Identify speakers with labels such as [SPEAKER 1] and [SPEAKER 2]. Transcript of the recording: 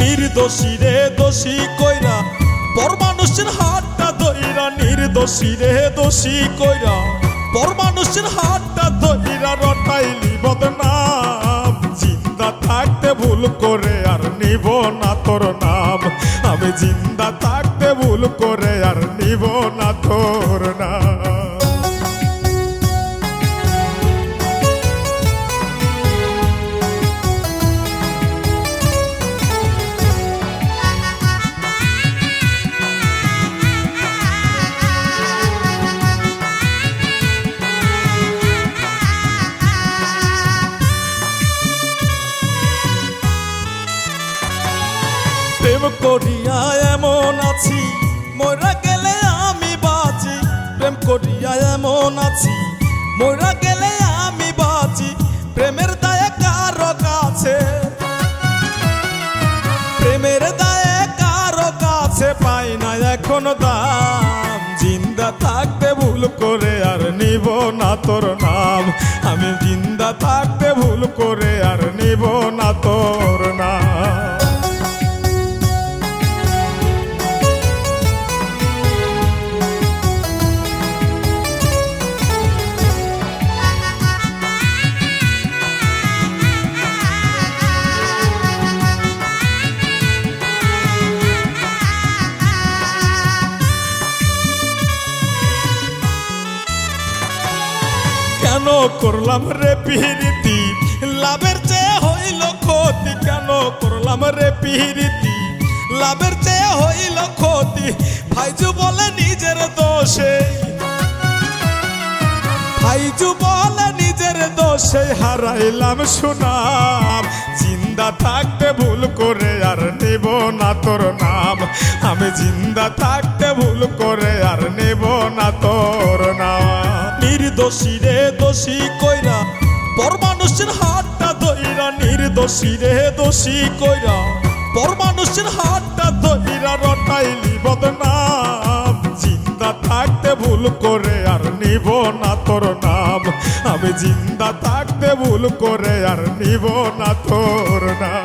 [SPEAKER 1] নির্দোষী রে, দোষী কইরা পর মানুষের হাতটা ধইরা নির্দোষী রে, দোষী কইরা পর মানুষের হাতটা ধইরা রটাইলি বদনাম। জিন্দা থাকতে ভুল করে আর নিব না তোর নাম। আমি জিন্দা থাকতে ভুল করে আর নিব না তোর প্রেম করিয়া এমন আছি। মোরা গেলে আমি বাঁচি। প্রেম করিয়া এমন আছি। মোরা গেলে আমি বাঁচি। প্রেমের দায়ে কারও কাছে। প্রেমের দায়ে কারও কাছে পাই না এখন দাম। জিন্দা থাকতে ভুল করে আর নিব না তোর নাম। আমি জিন্দা থাকতে ভুল করে কেন করলাম রে পিরিতি? লাভের চেয়ে হইল ক্ষতি, কেন করলাম রে পিরিতি? লাভের চেয়ে হইল ক্ষতি, ভাইজু বলে নিজের দোষে। ভাইজু বলে নিজের দোষে হারাইলাম সুনাম। জিন্দা থাকতে ভুল করে আর নেব না তোর নাম। আমি জিন্দা থাকতে ভুল করে আর নেব না তোর নাম। নির্দোষী পর মানুষের হাতটা দইরা নির্দোষী রে দোষী কইরা। পর মানুষের হাতটা দইরা রটাইলি বদনাম। জিন্দা থাকতে ভুল করে আর নিব না তোর নাম। আমি জিন্দা থাকতে ভুল করে আর নিব না তোর নাম।